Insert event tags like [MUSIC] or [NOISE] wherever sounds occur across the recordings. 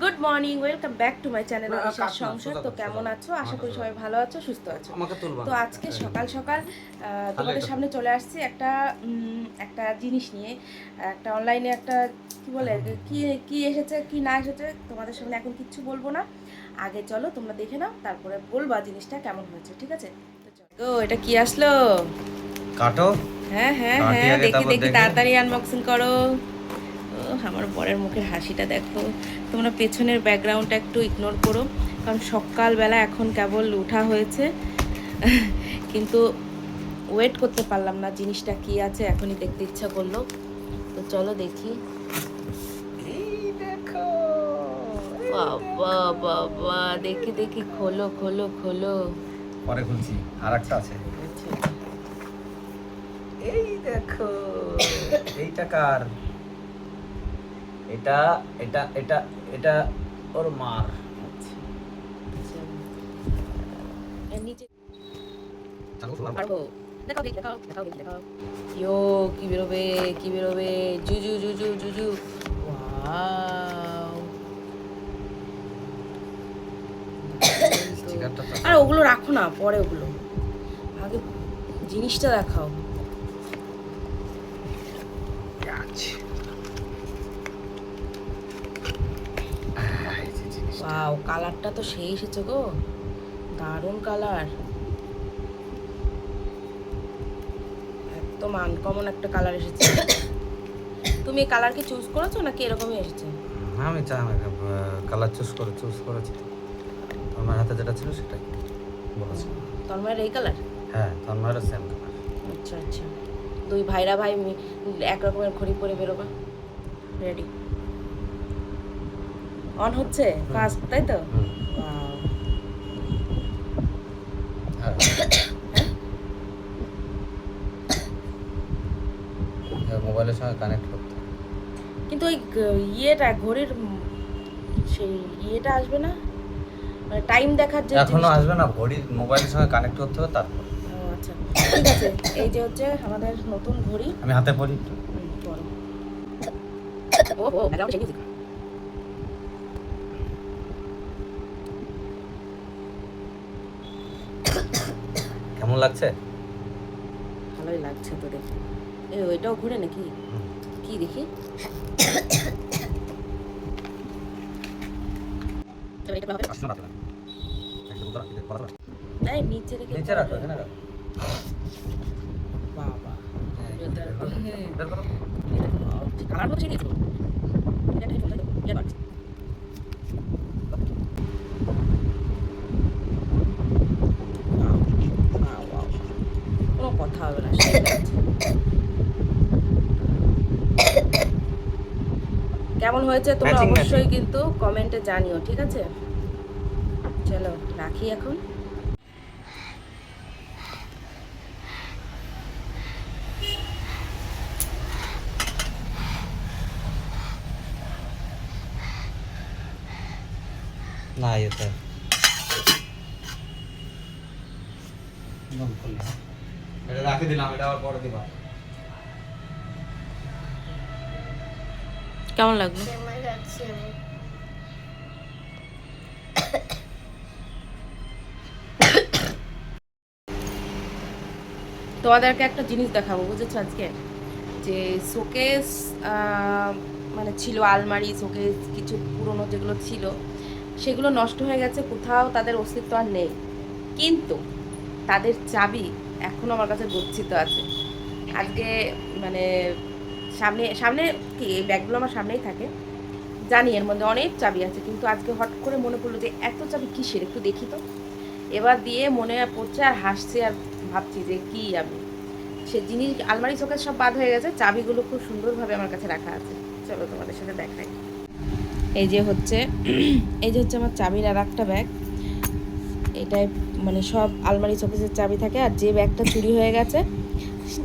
Good morning welcome back to my channel অনিশার সংসার তো কেমন আছো? আশা করি সবাই ভালো আছো সুস্থ আছো। তো আজকে সকাল সকাল আহ, তোমাদের সামনে চলে আসছি একটা একটা জিনিস নিয়ে একটা অনলাইনে একটা কি বলে কি কি এসেছে কি না এসেছে তোমাদের সামনে এখন কিচ্ছু বলব না। আগে চলো তোমরা দেখে নাও তারপরে বলবা জিনিসটা কেমন হয়েছে ঠিক আছে? তো এটা কি আসলো? কাটো। হ্যাঁ হ্যাঁ হ্যাঁ দেখি দেখি। তাড়াতাড়ি আনবক্সিং করো। আমার বরের মুখের হাসিটা দেখো। তোমরা পেছনের ব্যাকগ্রাউন্ডটা একটু ইগনোর করো কারণ সকালবেলা এখন কেবল উঠা হয়েছে। কিন্তু ওয়েট করতে পারলাম না জিনিসটা কি আছে এখনই দেখতে ইচ্ছা করল। তো চলো দেখি। বাবা বাবা দেখি দেখি খোলো খোলো খোলো। পরে খুলছি আর একটা আছে এই দেখো এইটা কার? এটা এটা এটা এটা ওর মার ইয়ো কি বেরোবে কি বেরোবে? জুজু জুজু জুজু ওয়াও। [COUGHS] আর ওগুলো রাখো না পরে ওগুলো। আগে জিনিসটা দেখাও আছে আহ, এই ওয়াও কালারটা তো সেই এসেছে গো। দারুণ কালার একদম আনকমন একটা কালার এসেছে। [COUGHS] তুমি এই কালার কি চুজ করেছ নাকি এরকমই এসেছে? আমি চাই কালার চুজ করে চুজ করেছি। আমার হাতে যেটা ছিল সেটাই। বলেছি। তন্ময়ের এই কালার হ্যাঁ তন্ময়েরও সেম কালার আচ্ছা আচ্ছা। দুই ভাইরা ভাই এক রকমের ঘড়ি পরে বেরোবা। রেডি অন হচ্ছে ফার্স্ট তাই তো? হ্যাঁ। মোবাইলের সঙ্গে কানেক্ট করতে কিন্তু ওই ইয়েটা ঘড়ির সেই ইয়েটা আসবে না? মানে টাইম দেখার যে এখনও আসবে না ঘড়ি মোবাইলের সঙ্গে কানেক্ট করতে হবে তারপর। আচ্ছা। ঠিক আছে এই যে হচ্ছে আমাদের নতুন ঘড়ি। আমি হাতে। পরো। ও ও কেমন লাগছে? ভালোই লাগছে তো দেখে এই ওইটাও ঘুরে নাকি? কি দেখি? নিচে রেখে নিচে রাখো এখানে রাখো। বাবা। কালার মতো সেই দিয়েছ এটা একটা হেডফোন তাই তো? ইয়ারবাডস। Wow, wow, wow. কোনো কথা হবে না সেই লাগছে। কেমন হয়েছে তোমরা অবশ্যই কিন্তু কমেন্টে জানিও ঠিক আছে? চলো রাখি এখন। না এতে একদম খুলে। এটা রাখি দিলাম এটা আবার পরে দিবা। কেমন লাগল? [COUGHS] তোমাদেরকে একটা জিনিস দেখাবো, বুঝেছ আজকে? যে শোকেস মানে ছিল আলমারি, শোকেস, কিছু পুরনো যেগুলো ছিল, সেগুলো নষ্ট হয়ে গেছে, কোথাও তাদের অস্তিত্ব আর নেই। কিন্তু তাদের চাবি এখনও আমার কাছে গচ্ছিত আছে। আজকে মানে সামনে সামনে কি ব্যাগগুলো আমার সামনেই থাকে। জানি এর মধ্যে অনেক চাবি আছে, কিন্তু আজকে হট করে মনে পড়ল যে এত চাবি কিসের? একটু দেখি তো। এবার দিয়ে মনে পড়ছে আর হাসছে আর ভাবছি যে কি আমি? সে জিনিস, আলমারি চোখের সব বাদ হয়ে গেছে, চাবিগুলো খুব সুন্দরভাবে আমার কাছে রাখা আছে। চলো তোমাদের সাথে দেখাই। এই যে হচ্ছে, [CLEARS THROAT] এই যে হচ্ছে আমার চাবির আর একটা ব্যাগ এটাই মানে সব আলমারি চোখের চাবি থাকে আর যে ব্যাগটা চুরি হয়ে গেছে,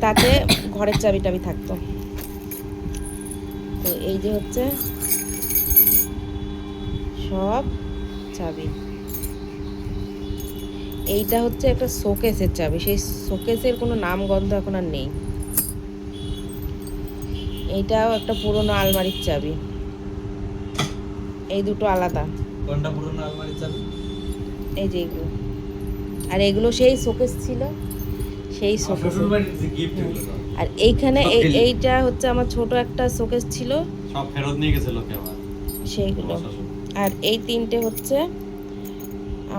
তাতে ঘরের চাবি টাবি থাকতো। তো এই যে হচ্ছে সব চাবি। এইটা হচ্ছে একটা শোকেসের চাবি। সেই শোকেসের কোনো নাম গন্ধ এখন আর নেই। এইটাও একটা পুরনো আলমারির চাবি। এই দুটো আলাদা। কোনটা পুরনো আলমারি চাবি? এই যে এগুলো। আর এগুলো সেই শোকেস ছিল। সেই শোকেস। আর এইখানে এই এইটা হচ্ছে আমার ছোট একটা শোকেস ছিল। সব ফেরত নিয়ে গেছে লোকে আবার। সেইগুলো। আর এই তিনটে হচ্ছে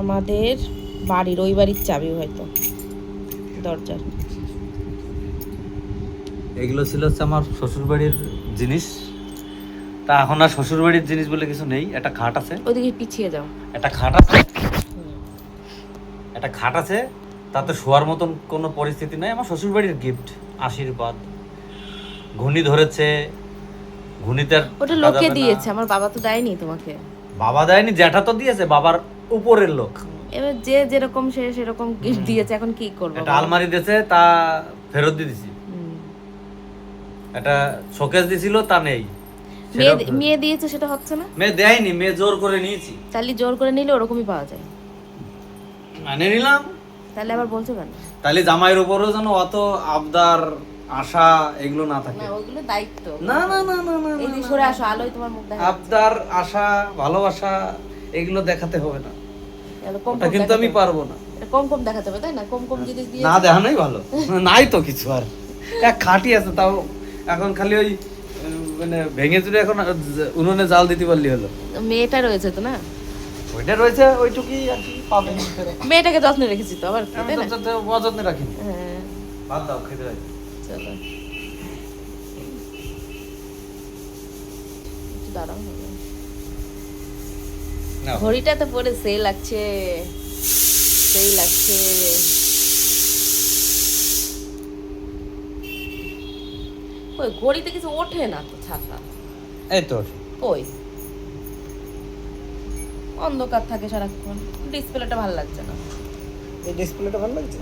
আমাদের বাড়ির ওই বাড়ির চাবি হয়তো দরজার। এগুলো ছিল হচ্ছে আমার শ্বশুর বাড়ির জিনিস। তা এখন আর শ্বশুর বাড়ির জিনিস বলে কিছু নেই একটা খাট আছে। ওদিকে পিছিয়ে যাও। একটা খাট আছে। একটা খাট আছে তাতে শোয়ার মতন কোনো পরিস্থিতি নাই। আমার শ্বশুর বাড়ির গিফট আশীর্বাদ। ঘূর্ণি ধরেছে ঘূর্ণিতে ওটা লোকে দিয়েছে আমার বাবা তো দেয়নি তোমাকে। বাবা দেয়নি জ্যাঠা তো দিয়েছে বাবার উপরের লোক। এবার যে যেরকম সে সেরকম গিফট দিয়েছে এখন কি করব একটা আলমারি দিয়েছে তা ফেরত দিয়ে দিছি। একটা শোকেস দিছিল তা নেই। মেয়ে মেয়ে দিয়েছে সেটা হচ্ছে না? মেয়ে দেয়নি মেয়ে জোর করে নিয়েছি। তাহলে জোর করে নিলে ওরকমই পাওয়া যায়। মানে নিলাম। তাহলে আবার বলছো কেন? তাহলে জামাইয়ের উপরেও যেন অত আবদার আশা এগুলো না থাকে। না দায়িত্ব। না না না না না এই সরে আসো আলোয় তোমার মুখ দেখা আবদার আশা ভালোবাসা এগুলো দেখাতে হবে না। ওটা কিন্তু আমি পারব না। কম কম দেখাতে হবে তাই না? কম কম জিনিস দিয়ে না দেখানোই ভালো। নাই তো কিছু আর। এক খাটি আছে তাও এখন খালি ওই মানে ভেঙে চুরে এখন উনুনে জাল দিতে পারলি হলো। মেয়েটা রয়েছে তো না? ওইটা রয়েছে ওইটুকুই আর কি পাবে। মেয়েটাকে যত্নে রেখেছি তো আবার কি, আমি তাই না? যাতে রাখিনি। হ্যাঁ। বাদ দাও খেতে চলো। দাঁড়াও ঘড়িটা তো পরে সেই লাগছে। সেই লাগছে। কই ঘড়িতে কিছু ওঠে না তো ছাতা? এই তো কই? অন্ধকার থাকে সারাক্ষণ। ডিসপ্লেটা ভালো লাগছে না। এই ডিসপ্লেটা ভালো লাগছে?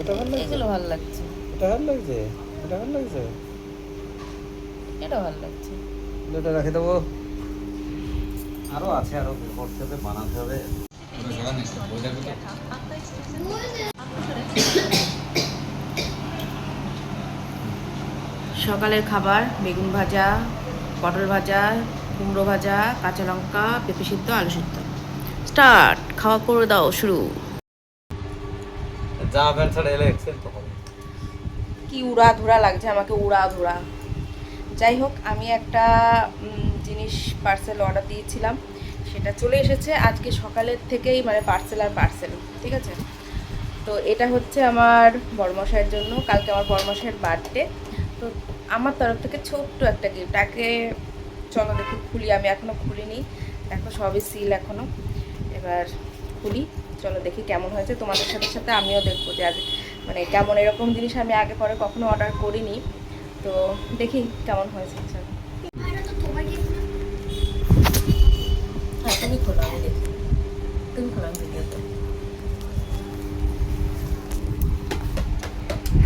এটা ভালো এগুলো ভালো লাগছে। এটা ভালো লাগছে? এটা ভালো লাগছে? এটা ভালো লাগছে। এটা রেখে দেবো। আরও আছে আরও করতে হবে বানাতে হবে। সকালের খাবার বেগুন ভাজা পটল ভাজা কুমড়ো ভাজা কাঁচা লঙ্কা পেঁপে সিদ্ধ আলু সিদ্ধ। স্টার্ট! খাওয়া করে দাও শুরু। যা ছাড়া এলে এক্সেল তো। কি উড়া ধুরা লাগছে আমাকে উড়া ধুরা যাই হোক, আমি একটা জিনিস পার্সেল অর্ডার দিয়েছিলাম। সেটা চলে এসেছে আজকে সকালের থেকেই মানে পার্সেল আর পার্সেল ঠিক আছে? তো এটা হচ্ছে আমার বড়মশাইয়ের জন্য, কালকে আমার বড়মশাইয়ের বার্থডে তো আমার তরফ থেকে ছোট্ট একটা গিফট তাকে চলো দেখি, খুলি, আমি এখনও খুলিনি। দেখো, সবই সিল এখনও এবার খুলি, চলো দেখি কেমন হয়েছে। তোমাদের সাথে সাথে আমিও দেখব যে আজ মানে কেমন এরকম জিনিস আমি আগে পরে কখনো অর্ডার করিনি। তো দেখি কেমন হয়েছে চলো হ্যাঁ তুমি খোলো আমি দেখি। তুমি খোলো আমি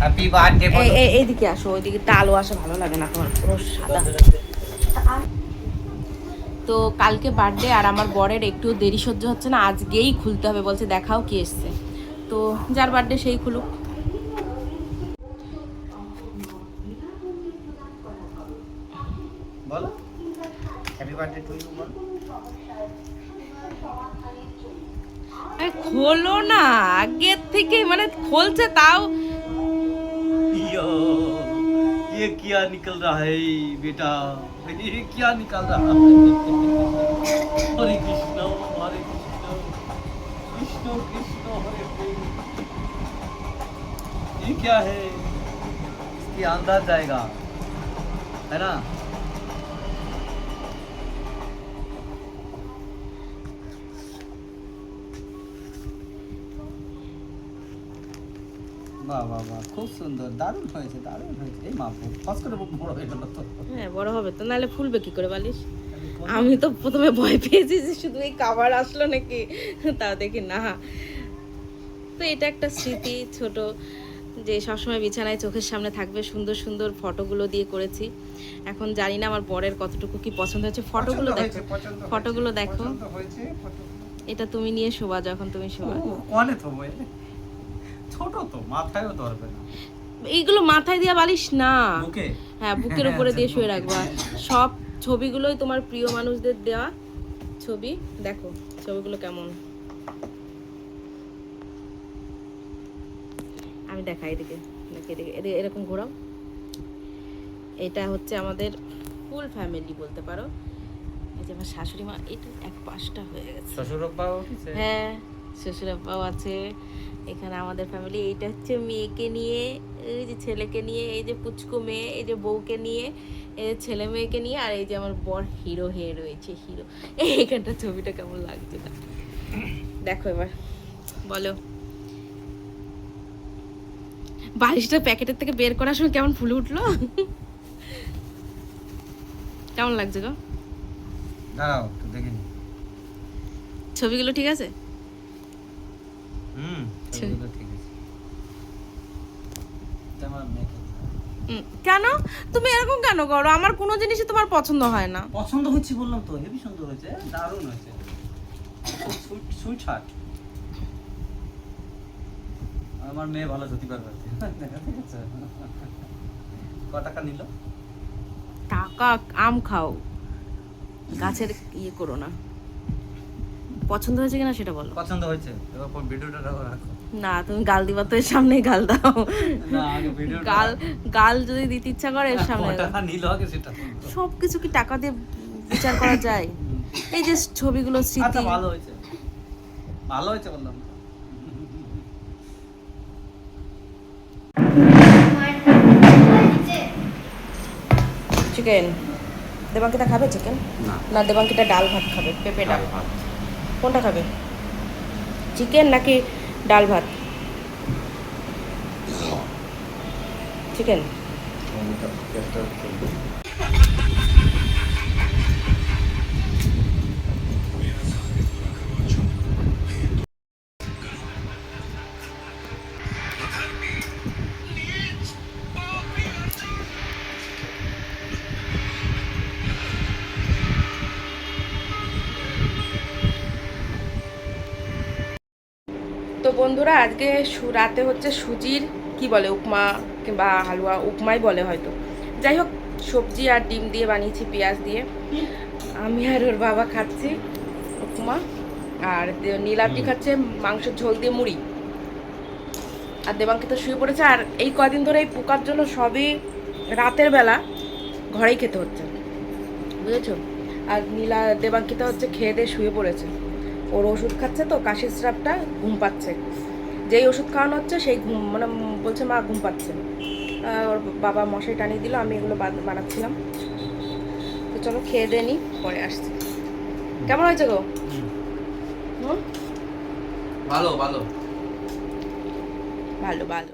হ্যাপি বার্থডে এই এই এইদিকে আসো ওইদিকে আলো আসা ভালো লাগে না তোমার। পুরো সাদা। তো কালকে বার্থডে আর আমার বরের একটু দেরি সহ্য হচ্ছে না আজকেই খুলতে হবে বলছে দেখাও কি এসছে। তো যার বার্থডে সেই খুলুক। বলো হ্যাপি বার্থডে টু ইউ বলো আরে খোলো না আগের থেকে মানে খুলছে তাও यो ये क्या निकल रहा है बेटा ये क्या निकल रहा है हरे कृष्ण हरे कृष्ण कृष्ण कृष्ण हरे हरे ये क्या है इसके अंदर जाएगा है ना বাহ বাহ বাহ খুব সুন্দর দারুণ হয়েছে দারুণ হয়েছে। এই মা ফাঁস করে বড় হয়ে গেল তো। হ্যাঁ বড় হবে তো নাহলে ফুলবে কি করে বালিশ আমি তো প্রথমে ভয় পেয়েছি যে শুধু এই কাভার আসলো নাকি তাও দেখি না। তো এটা একটা স্মৃতি ছোট যে সবসময় বিছানায় চোখের সামনে থাকবে সুন্দর সুন্দর ফটোগুলো দিয়ে করেছি। এখন জানি না আমার বরের কতটুকু কি পছন্দ হয়েছে। ফটোগুলো দেখো ফটোগুলো দেখো। এটা তুমি নিয়ে শোবা যখন তুমি তো বই। ছোট তো মাথায়ও ধরবে না। এইগুলো মাথায় দিয়া বালিশ না। হ্যাঁ বুকের উপরে দিয়ে শুয়ে রাখবা। সব ছবিগুলোই তোমার প্রিয় মানুষদের দেওয়া ছবি। দেখো ছবিগুলো কেমন। আমি দেখাই এদিকে এদিকে। এদিকে এরকম ঘোরাও। এটা হচ্ছে আমাদের ফুল ফ্যামিলি বলতে পারো। এই যে আমার শাশুড়ি মা এটা এক পাশটা হয়ে গেছে। শ্বশুর হ্যাঁ। শ্বশুর আব্বাও আছে এখানে আমাদের ফ্যামিলি এইটা হচ্ছে মেয়েকে নিয়ে এই যে ছেলেকে নিয়ে এই যে পুচকু মেয়ে এই যে বউকে নিয়ে এই যে ছেলে মেয়েকে নিয়ে আর এই যে আমার বর হিরো হয়ে রয়েছে হিরো। এইখানটা ছবিটা কেমন লাগছে না? দেখো এবার বলো। বালিশটা প্যাকেটের থেকে বের করার সময় কেমন ফুলে উঠল? কেমন লাগছে গো? দাঁড়াও একটু দেখিনি ছবিগুলো ঠিক আছে? হুম। ঠিক আছে। কেন? তুমি এরকম কেন করো? আমার কোনো জিনিসই তোমার পছন্দ হয় না। পছন্দ হচ্ছে বললাম তো হেভি সুন্দর হয়েছে দারুণ হয়েছে। সুইট সুইট আমার মেয়ে ভালো সত্যি পারবে ক টাকা নিল? টাকা আম খাও। গাছের ইয়ে করো না। পছন্দ হয়েছে কিনা সেটা বলো। পছন্দ হয়েছে। এবার ভিডিওটা রাখো। না তুমি গাল দিবা তো এর সামনে গাল দাও। গাল গাল যদি দিতে ইচ্ছা করে এর সামনে। টাকা নিল আগে সেটা সব কিছু কি টাকা দিয়ে বিচার করা যায়? এই যে ছবিগুলো স্মৃতি। আচ্ছা ভালো হয়েছে। ভালো হয়েছে বললাম। চিকেন দেবাঙ্কিতা খাবে চিকেন না। দেবাঙ্কিটা ডাল ভাত খাবে পেঁপে ডাল কোনটা খাবে? চিকেন নাকি ডাল ভাত? চিকেন বন্ধুরা আজকে রাতে হচ্ছে সুজির কি বলে উপমা কিংবা হালুয়া উপমাই বলে হয়তো। যাই হোক সবজি আর ডিম দিয়ে বানিয়েছি পেঁয়াজ দিয়ে। আমি আর ওর বাবা খাচ্ছি উপমা আর দে- নীলাদ্রি খাচ্ছে মাংসের ঝোল দিয়ে মুড়ি। আর দেবাঙ্কিত শুয়ে পড়েছে আর এই কদিন ধরে এই পোকার জন্য সবই রাতের বেলা ঘরেই খেতে হচ্ছে। বুঝেছ? আর নীলা দেবাঙ্কিতা হচ্ছে খেয়ে দিয়ে শুয়ে পড়েছে। ওর ওষুধ খাচ্ছে তো কাশির স্রাবটা ঘুম পাচ্ছে। যেই ওষুধ খাওয়ানো হচ্ছে সেই ঘুম মানে বলছে মা ঘুম পাচ্ছে। ওর বাবা মশাই টানিয়ে দিল আমি এগুলো বান- বানাচ্ছিলাম। তো চলো খেয়ে দিয়ে নি পরে আসছি। কেমন হয়েছে গো? হুম? ভালো ভালো। ভালো ভালো।